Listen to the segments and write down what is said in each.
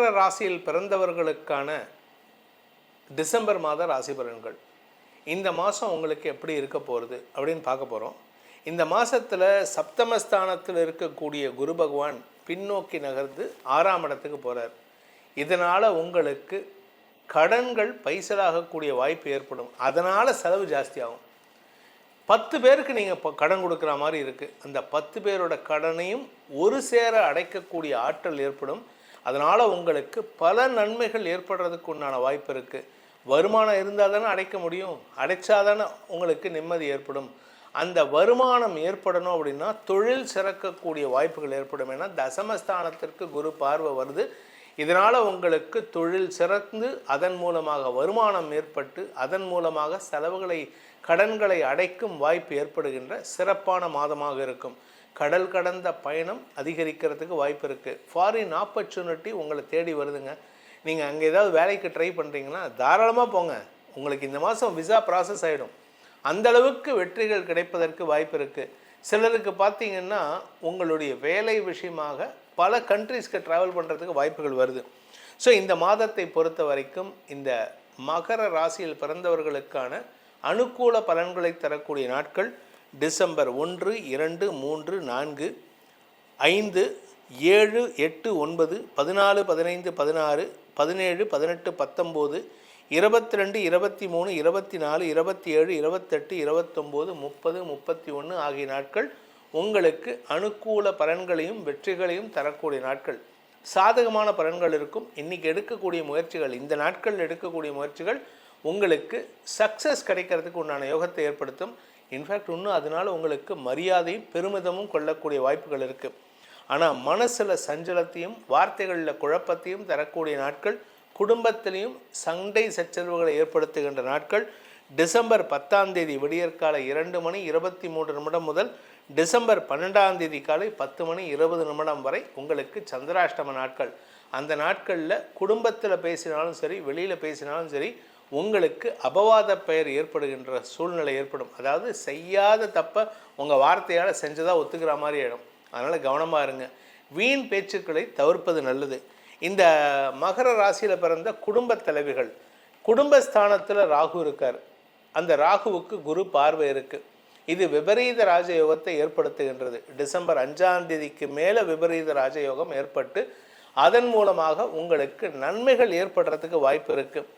மகர ராசியில் பிறந்தவர்களுக்கான டிசம்பர் மாத ராசி பலன்கள். இந்த மாதம் உங்களுக்கு எப்படி இருக்க போகிறது அப்படின்னு பார்க்க போகிறோம் இந்த மாதத்தில் சப்தமஸ்தானத்தில் இருக்கக்கூடிய குரு பகவான் பின்னோக்கி நகர்ந்து ஆறாம் இடத்துக்கு போகிறார் இதனால் உங்களுக்கு கடன்கள் பைசலாகக்கூடிய வாய்ப்பு ஏற்படும். அதனால் செலவு ஜாஸ்தியாகும். பத்து பேருக்கு நீங்கள் இப்போ கடன் கொடுக்குற மாதிரி இருக்குது அந்த பத்து பேரோட கடனையும் ஒரு சேர அடைக்கக்கூடிய ஆற்றல் ஏற்படும். அதனால் உங்களுக்கு பல நன்மைகள் ஏற்படுறதுக்கு உண்டான வாய்ப்பு இருக்குது வருமானம் இருந்தால் தானே அடைக்க முடியும். அடைச்சாதானே உங்களுக்கு நிம்மதி ஏற்படும். அந்த வருமானம் ஏற்படணும் அப்படின்னா தொழில் சிறக்கக்கூடிய வாய்ப்புகள் ஏற்படும். ஏன்னா தசமஸ்தானத்திற்கு குரு பார்வை வருது. இதனால் உங்களுக்கு தொழில் சிறந்து அதன் மூலமாக வருமானம் ஏற்பட்டு அதன் மூலமாக செலவுகளை கடன்களை அடைக்கும் வாய்ப்பு ஏற்படுகின்ற சிறப்பான மாதமாக இருக்கும். கடல் கடந்த பயணம் அதிகரிக்கிறதுக்கு வாய்ப்பு இருக்குது ஃபாரின் ஆப்பர்ச்சுனிட்டி உங்களை தேடி வருதுங்க. நீங்கள் அங்கே ஏதாவது வேலைக்கு ட்ரை பண்ணுறீங்கன்னா தாராளமாக போங்க. உங்களுக்கு இந்த மாதம் விசா ப்ராசஸ் ஆகிடும் அந்த அளவுக்கு வெற்றிகள் கிடைப்பதற்கு வாய்ப்பு இருக்குது சிலருக்கு பார்த்தீங்கன்னா உங்களுடைய வேலை விஷயமாக பல கண்ட்ரீஸ்க்கு ட்ராவல் பண்ணுறதுக்கு வாய்ப்புகள் வருது. ஸோ இந்த மாதத்தை பொறுத்த வரைக்கும் இந்த மகர ராசியில் பிறந்தவர்களுக்கான அனுகூல பலன்களை தரக்கூடிய நாட்கள் டிசம்பர் ஒன்று இரண்டு மூன்று நான்கு ஐந்து ஏழு எட்டு ஒன்பது பதினாலு பதினைந்து பதினாறு பதினேழு பதினெட்டு பத்தொம்போது இருபத்தி ரெண்டு இருபத்தி மூணு இருபத்தி நாலு இருபத்தி ஏழு இருபத்தெட்டு இருபத்தொம்போது முப்பது முப்பத்தி ஒன்று ஆகிய நாட்கள் உங்களுக்கு அனுகூல பலன்களையும் வெற்றிகளையும் தரக்கூடிய நாட்கள். சாதகமான பலன்கள் இருக்கும். இன்றைக்கி எடுக்கக்கூடிய முயற்சிகள் இந்த நாட்களில் எடுக்கக்கூடிய முயற்சிகள் உங்களுக்கு சக்ஸஸ் கிடைக்கிறதுக்கு உண்டான யோகத்தை ஏற்படுத்தும். இன்ஃபேக்ட் இன்னும் அதனால் உங்களுக்கு மரியாதையும் பெருமிதமும் கொள்ளக்கூடிய வாய்ப்புகள் இருக்குது ஆனால் மனசில் சஞ்சலத்தையும் வார்த்தைகளில் குழப்பத்தையும் தரக்கூடிய நாட்கள் குடும்பத்திலையும் சண்டை சச்சரவுகளை ஏற்படுத்துகின்ற நாட்கள் டிசம்பர் பத்தாம் தேதி விடியற்காலை இரண்டு மணி இருபத்தி மூன்று நிமிடம் முதல் டிசம்பர் பன்னெண்டாம் தேதி காலை பத்து மணி இருபது நிமிடம் வரை உங்களுக்கு சந்திராஷ்டம நாட்கள். அந்த நாட்களில் குடும்பத்தில் பேசினாலும் சரி வெளியில் பேசினாலும் சரி உங்களுக்கு அபவாத பெயர் ஏற்படுகின்ற சூழ்நிலை ஏற்படும். அதாவது செய்யாத தப்பை உங்கள் வார்த்தையால் செஞ்சதாக ஒத்துக்கிற மாதிரி ஆகிடும் அதனால் கவனமாக இருங்க. வீண் பேச்சுக்களை தவிர்ப்பது நல்லது. இந்த மகர ராசியில் பிறந்த குடும்ப தலைவிகள் குடும்பஸ்தானத்தில் ராகு இருக்கார். அந்த ராகுவுக்கு குரு பார்வை இருக்குது இது விபரீத ராஜயோகத்தை ஏற்படுத்துகின்றது. டிசம்பர் அஞ்சாம் தேதிக்கு மேலே விபரீத ராஜயோகம் ஏற்பட்டு அதன் மூலமாக உங்களுக்கு நன்மைகள் ஏற்படுறதுக்கு வாய்ப்பு இருக்குது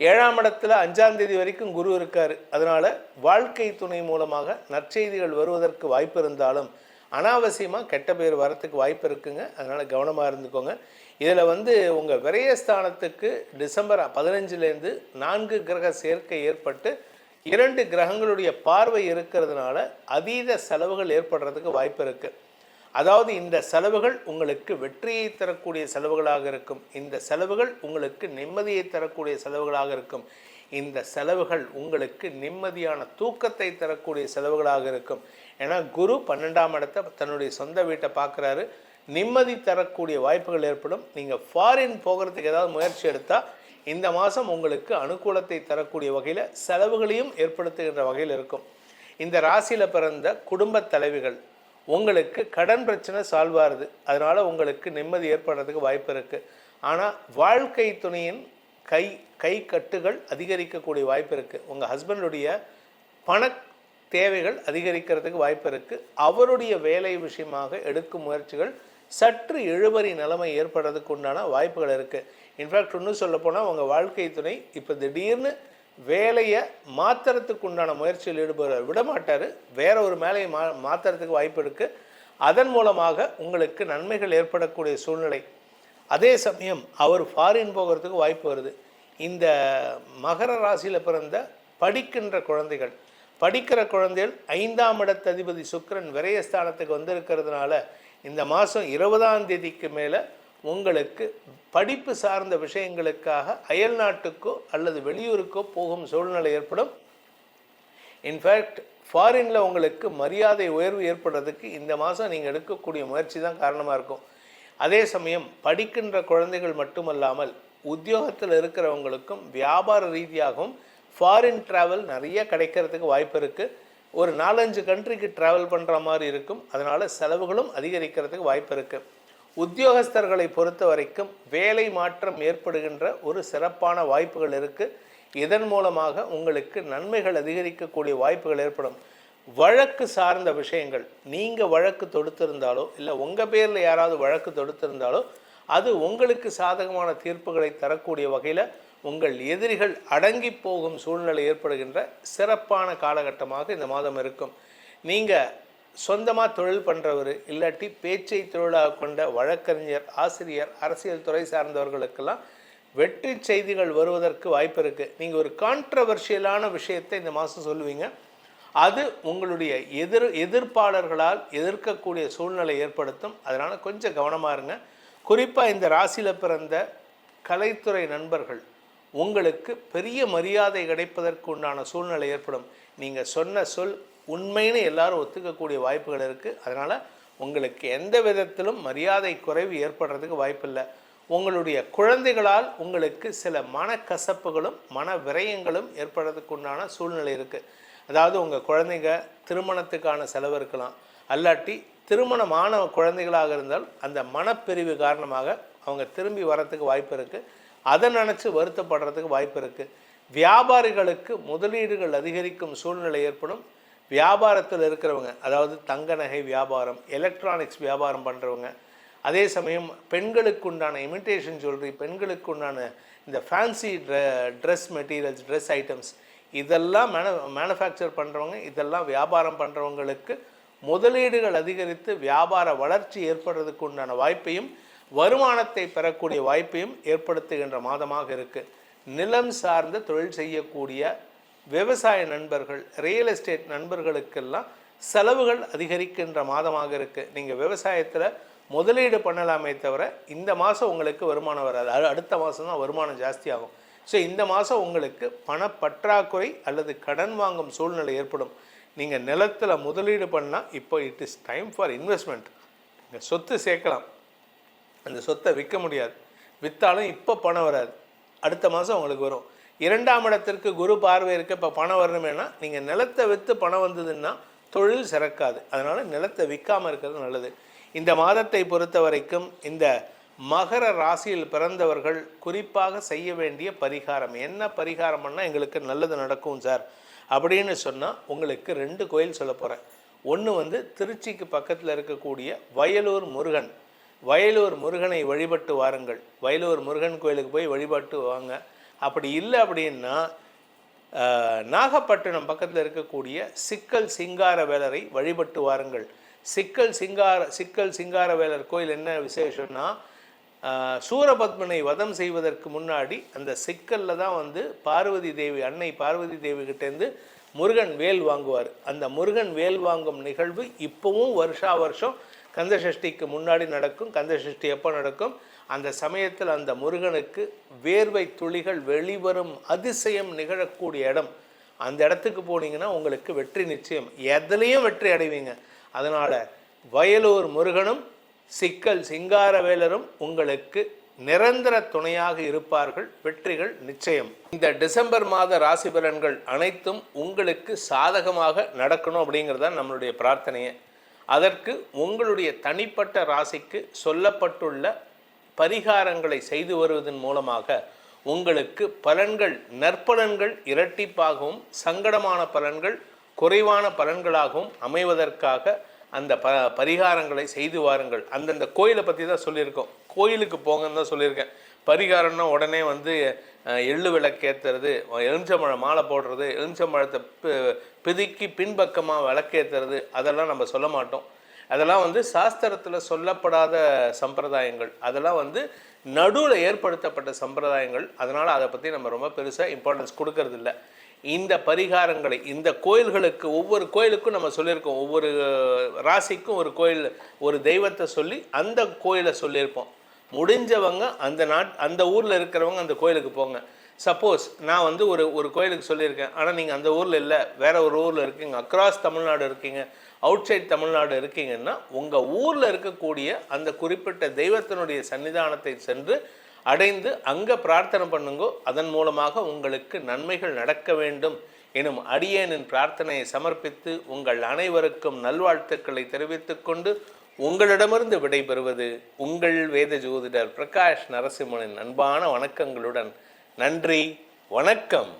ஏழாம் இடத்துல அஞ்சாம் தேதி வரைக்கும் குரு இருக்கார். அதனால் வாழ்க்கை துணை மூலமாக நற்செய்திகள் வருவதற்கு வாய்ப்பு இருந்தாலும் அனாவசியமாக கெட்ட பேர் வரத்துக்கு வாய்ப்பு இருக்குங்க. அதனால் கவனமாக இருந்துக்கோங்க. இதில் வந்து உங்கள் விரயஸ்தானத்துக்கு டிசம்பர் பதினஞ்சுலேருந்து நான்கு கிரக சேர்க்கை ஏற்பட்டு இரண்டு கிரகங்களுடைய பார்வை இருக்கிறதுனால அதீத செலவுகள் ஏற்படுறதுக்கு வாய்ப்பு இருக்குது அதாவது இந்த செலவுகள் உங்களுக்கு வெற்றியை தரக்கூடிய செலவுகளாக இருக்கும். இந்த செலவுகள் உங்களுக்கு நிம்மதியை தரக்கூடிய செலவுகளாக இருக்கும். இந்த செலவுகள் உங்களுக்கு நிம்மதியான தூக்கத்தை தரக்கூடிய செலவுகளாக இருக்கும். ஏன்னா குரு பன்னெண்டாம் இடத்தை தன்னுடைய சொந்த வீட்டை பார்க்குறாரு. நிம்மதி தரக்கூடிய வாய்ப்புகள் ஏற்படும். நீங்கள் ஃபாரின் போகிறதுக்கு ஏதாவது முயற்சி எடுத்தால் இந்த மாதம் உங்களுக்கு அனுகூலத்தை தரக்கூடிய வகையில் செலவுகளையும் ஏற்படுத்துகின்ற வகையில் இருக்கும். இந்த ராசியில் பிறந்த குடும்பத் தலைவிகள் உங்களுக்கு கடன் பிரச்சனை சால்வ் ஆகுது. அதனால் உங்களுக்கு நிம்மதி ஏற்படுறதுக்கு வாய்ப்பு இருக்குது ஆனால் வாழ்க்கை துணையின் கை கை கட்டுகள் அதிகரிக்கக்கூடிய வாய்ப்பு இருக்குது உங்கள் ஹஸ்பண்டுடைய பண தேவைகள் அதிகரிக்கிறதுக்கு வாய்ப்பு இருக்குது அவருடைய வேலை விஷயமாக எடுக்கும் முயற்சிகள் சற்று இழுபறி நிலைமை ஏற்படுறதுக்கு உண்டான வாய்ப்புகள் இருக்குது இன்ஃபேக்ட் இன்னும் சொல்லப்போனால் உங்கள் வாழ்க்கை துணை இப்போ திடீர்னு வேலையை மாற்றுறதுக்கு உண்டான முயற்சியில் ஈடுபட விட மாட்டார் வேற ஒரு மேலையை மா மாற்றுறதுக்கு வாய்ப்பு இருக்குது அதன் மூலமாக உங்களுக்கு நன்மைகள் ஏற்படக்கூடிய சூழ்நிலை. அதே சமயம் அவர் ஃபாரின் போகிறதுக்கு வாய்ப்பு வருது. இந்த மகர ராசியில் பிறந்த படிக்கின்ற குழந்தைகள் படிக்கிற குழந்தைகள் ஐந்தாம் இடத்ததிபதி சுக்கிரன் விரயஸ்தானத்துக்கு வந்திருக்கிறதுனால இந்த மாதம் இருபதாம் தேதிக்கு மேலே உங்களுக்கு படிப்பு சார்ந்த விஷயங்களுக்காக அயல் நாட்டுக்கோ அல்லது வெளியூருக்கோ போகும் சூழ்நிலை ஏற்படும். இன்ஃபேக்ட் ஃபாரினில் உங்களுக்கு மரியாதை உயர்வு ஏற்படுறதுக்கு இந்த மாதம் நீங்கள் எடுக்கக்கூடிய முயற்சி தான் காரணமாக இருக்கும். அதே சமயம் படிக்கின்ற குழந்தைகள் மட்டுமல்லாமல் உத்தியோகத்தில் இருக்கிறவங்களுக்கும் வியாபார ரீதியாகவும் ஃபாரின் ட்ராவல் நிறைய கிடைக்கிறதுக்கு வாய்ப்பு இருக்குது ஒரு நாலஞ்சு கண்ட்ரிக்கு ட்ராவல் பண்ணுற மாதிரி இருக்கும். அதனால் செலவுகளும் அதிகரிக்கிறதுக்கு வாய்ப்பு இருக்குது உத்தியோகஸ்தர்களை பொறுத்த வரைக்கும் வேலை மாற்றம் ஏற்படுகின்ற ஒரு சிறப்பான வாய்ப்புகள் இருக்குது இதன் மூலமாக உங்களுக்கு நன்மைகள் அதிகரிக்கக்கூடிய வாய்ப்புகள் ஏற்படும். வழக்கு சார்ந்த விஷயங்கள் நீங்கள் வழக்கு தொடுத்திருந்தாலோ இல்லை உங்கள் பேரில் யாராவது வழக்கு தொடுத்திருந்தாலோ அது உங்களுக்கு சாதகமான தீர்ப்புகளை தரக்கூடிய வகையில் உங்கள் எதிரிகள் அடங்கி போகும் சூழ்நிலை ஏற்படுகின்ற சிறப்பான காலகட்டமாக இந்த மாதம் இருக்கும். நீங்கள் சொந்தமாக தொழில் பண்ணுறவர் இல்லாட்டி பேச்சை தொழிலாக கொண்ட வழக்கறிஞர் ஆசிரியர் அரசியல் துறை சார்ந்தவர்களுக்கெல்லாம் வெற்றி செய்திகள் வருவதற்கு வாய்ப்பு இருக்குது நீங்கள் ஒரு கான்ட்ரவர்ஷியலான விஷயத்தை இந்த மாதம் சொல்லுவீங்க. அது உங்களுடைய எதிர் எதிர்ப்பாளர்களால் எதிர்க்கக்கூடிய சூழ்நிலை ஏற்படுத்தும். அதனால் கொஞ்சம் கவனமாக இருங்க. குறிப்பாக இந்த ராசியில் பிறந்த கலைத்துறை நண்பர்கள் உங்களுக்கு பெரிய மரியாதை கிடைப்பதற்கு உண்டான சூழ்நிலை ஏற்படும். நீங்கள் சொன்ன சொல் உண்மைன்னு எல்லாரும் ஒத்துக்கக்கூடிய வாய்ப்புகள் இருக்குது அதனால் உங்களுக்கு எந்த விதத்திலும் மரியாதை குறைவு ஏற்படுறதுக்கு வாய்ப்பில்லை. உங்களுடைய குழந்தைகளால் உங்களுக்கு சில மனக்கசப்புகளும் மன விரயங்களும் ஏற்படுறதுக்கு உண்டான சூழ்நிலை இருக்குது அதாவது உங்கள் குழந்தைங்க திருமணத்துக்கான செலவு இருக்கலாம். அல்லாட்டி திருமணமான குழந்தைகளாக இருந்தால் அந்த மனப்பிரிவு காரணமாக அவங்க திரும்பி வரத்துக்கு வாய்ப்பு இருக்குது அதை நினச்சி வருத்தப்படுறதுக்கு வாய்ப்பு இருக்குது வியாபாரிகளுக்கு முதலீடுகள் அதிகரிக்கும் சூழ்நிலை ஏற்படும். வியாபாரத்தில் இருக்கிறவங்க அதாவது தங்க நகை வியாபாரம் எலக்ட்ரானிக்ஸ் வியாபாரம் பண்ணுறவங்க அதே சமயம் பெண்களுக்கு உண்டான இமிட்டேஷன் ஜுவல்லரி பெண்களுக்கு உண்டான இந்த fancy dress materials dress items இதெல்லாம் மேனு மேனுஃபேக்சர் பண்ணுறவங்க இதெல்லாம் வியாபாரம் பண்ணுறவங்களுக்கு முதலீடுகள் அதிகரித்து வியாபார வளர்ச்சி ஏற்படுறதுக்கு உண்டான வாய்ப்பையும் வருமானத்தை பெறக்கூடிய வாய்ப்பையும் ஏற்படுத்துகின்ற மாதமாக இருக்குது நிலம் சார்ந்த தொழில் செய்யக்கூடிய விவசாய நண்பர்கள் ரியல் எஸ்டேட் நண்பர்களுக்கெல்லாம் செலவுகள் அதிகரிக்கின்ற மாதமாக இருக்குது நீங்கள் விவசாயத்தில் முதலீடு பண்ணலாமே தவிர இந்த மாதம் உங்களுக்கு வருமானம் வராது. அது அடுத்த மாதம் தான் வருமானம் ஜாஸ்தியாகும். ஸோ இந்த மாதம் உங்களுக்கு பணப்பற்றாக்குறை அல்லது கடன் வாங்கும் சூழ்நிலை ஏற்படும். நீங்கள் நிலத்தில் முதலீடு பண்ணால் இப்போ it is time for investment நீங்கள் சொத்து சேர்க்கலாம். அந்த சொத்தை விற்க முடியாது. விற்றாலும் இப்போ பணம் வராது. அடுத்த மாதம் உங்களுக்கு வரும். இரண்டாம் இடத்திற்கு குரு பார்வை இருக்க. இப்போ பணம் வரணுமேனா நீங்கள் நிலத்தை விற்று பணம் வந்ததுன்னா தொழில் சிறக்காது. அதனால் நிலத்தை விற்காமல் இருக்கிறது நல்லது. இந்த மாதத்தை பொறுத்த வரைக்கும் இந்த மகர ராசியில் பிறந்தவர்கள் குறிப்பாக செய்ய வேண்டிய பரிகாரம். என்ன பரிகாரம் பண்ணால் எங்களுக்கு நல்லது நடக்கும் சார்? அப்படின்னு சொன்னால் உங்களுக்கு ரெண்டு கோயில் சொல்ல போகிறேன் ஒன்று வந்து திருச்சிக்கு பக்கத்தில் இருக்கக்கூடிய வயலூர் முருகன். வயலூர் முருகனை வழிபட்டு வாருங்கள். வயலூர் முருகன் கோயிலுக்கு போய் வழிபட்டு வாங்க. அப்படி இல்லை அப்படின்னா நாகப்பட்டினம் பக்கத்தில் இருக்கக்கூடிய சிக்கல் சிங்கார வேலரை வழிபட்டு வாருங்கள். சிக்கல் சிங்கார சிக்கல் சிங்கார வேலர் கோயில் என்ன விசேஷம்னா சூரபத்மனை வதம் செய்வதற்கு முன்னாடி அந்த சிக்கலில் தான் வந்து பார்வதி தேவி அன்னை பார்வதி தேவி கிட்டேருந்து முருகன் வேல் வாங்குவார். அந்த முருகன் வேல் வாங்கும் நிகழ்வு இப்போவும் வருஷா வருஷம் கந்தசஷ்டிக்கு முன்னாடி நடக்கும். கந்தசஷ்டி எப்போ நடக்கும்? அந்த சமயத்தில் அந்த முருகனுக்கு வேர்வை துளிகள் வெளிவரும் அதிசயம் நிகழக்கூடிய இடம். அந்த இடத்துக்கு போனீங்கன்னா உங்களுக்கு வெற்றி நிச்சயம். எதுலேயும் வெற்றி அடைவீங்க. அதனால் வயலூர் முருகனும் சிக்கல் சிங்காரவேலரும் உங்களுக்கு நிரந்தர துணையாக இருப்பார்கள். வெற்றிகள் நிச்சயம். இந்த டிசம்பர் மாத ராசி பலன்கள் அனைத்தும் உங்களுக்கு சாதகமாக நடக்கணும் அப்படிங்கிறது தான் நம்மளுடைய பிரார்த்தனையை. அதற்கு உங்களுடைய தனிப்பட்ட ராசிக்கு சொல்லப்பட்டுள்ள பரிகாரங்களை செய்து வருவதன் மூலமாக உங்களுக்கு பலன்கள் நற்பலன்கள் இரட்டிப்பாகவும் சங்கடமான பலன்கள் குறைவான பலன்களாகவும் அமைவதற்காக அந்த ப பரிகாரங்களை செய்து வாருங்கள். அந்தந்த கோயிலை பற்றி தான் சொல்லியிருக்கோம். கோயிலுக்கு போங்கன்னு தான் சொல்லியிருக்கேன். பரிகாரம்னா உடனே வந்து எள்ளு விளக்கேற்றுறது எலுமிச்சம்பழம் மாலை போடுறது எலுமிச்சம்பழத்தை பி- பிதுக்கி பின்பக்கமாக விளக்கேற்றுறது அதெல்லாம் நம்ம சொல்ல மாட்டோம். அதெல்லாம் வந்து சாஸ்திரத்தில் சொல்லப்படாத சம்பிரதாயங்கள். அதெல்லாம் வந்து நடுவில் ஏற்படுத்தப்பட்ட சம்பிரதாயங்கள். அதனால் அதை பற்றி நம்ம ரொம்ப பெருசாக இம்பார்ட்டன்ஸ் கொடுக்கறதில்ல. இந்த பரிகாரங்களை இந்த கோயில்களுக்கு ஒவ்வொரு கோயிலுக்கும் நம்ம சொல்லியிருக்கோம். ஒவ்வொரு ராசிக்கும் ஒரு கோயில் ஒரு தெய்வத்தை சொல்லி அந்த கோயிலை சொல்லியிருப்போம். முடிஞ்சவங்க அந்த நாட் அந்த ஊரில் இருக்கிறவங்க அந்த கோயிலுக்கு போங்க. சப்போஸ் நான் வந்து ஒரு ஒரு கோயிலுக்கு சொல்லியிருக்கேன். ஆனால் நீங்கள் அந்த ஊரில் இல்லை. வேற ஒரு ஊரில் இருக்கீங்க. அக்ராஸ் தமிழ்நாடு இருக்கீங்க. அவுட் சைட் தமிழ்நாடு இருக்கீங்கன்னா உங்கள் ஊரில் இருக்கக்கூடிய அந்த குறிப்பிட்ட தெய்வத்தினுடைய சன்னிதானத்தை சென்று அடைந்து அங்கே பிரார்த்தனை பண்ணுங்கோ அதன் மூலமாக உங்களுக்கு நன்மைகள் நடக்க வேண்டும் எனும் அடியேனின் பிரார்த்தனையை சமர்ப்பித்து உங்கள் அனைவருக்கும் நல்வாழ்த்துக்களை தெரிவித்துக்கொண்டு உங்களிடமிருந்து விடைபெறுவது உங்கள் வேத ஜோதிடர் பிரகாஷ் நரசிம்மனின் அன்பான வணக்கங்களுடன் நன்றி வணக்கம்.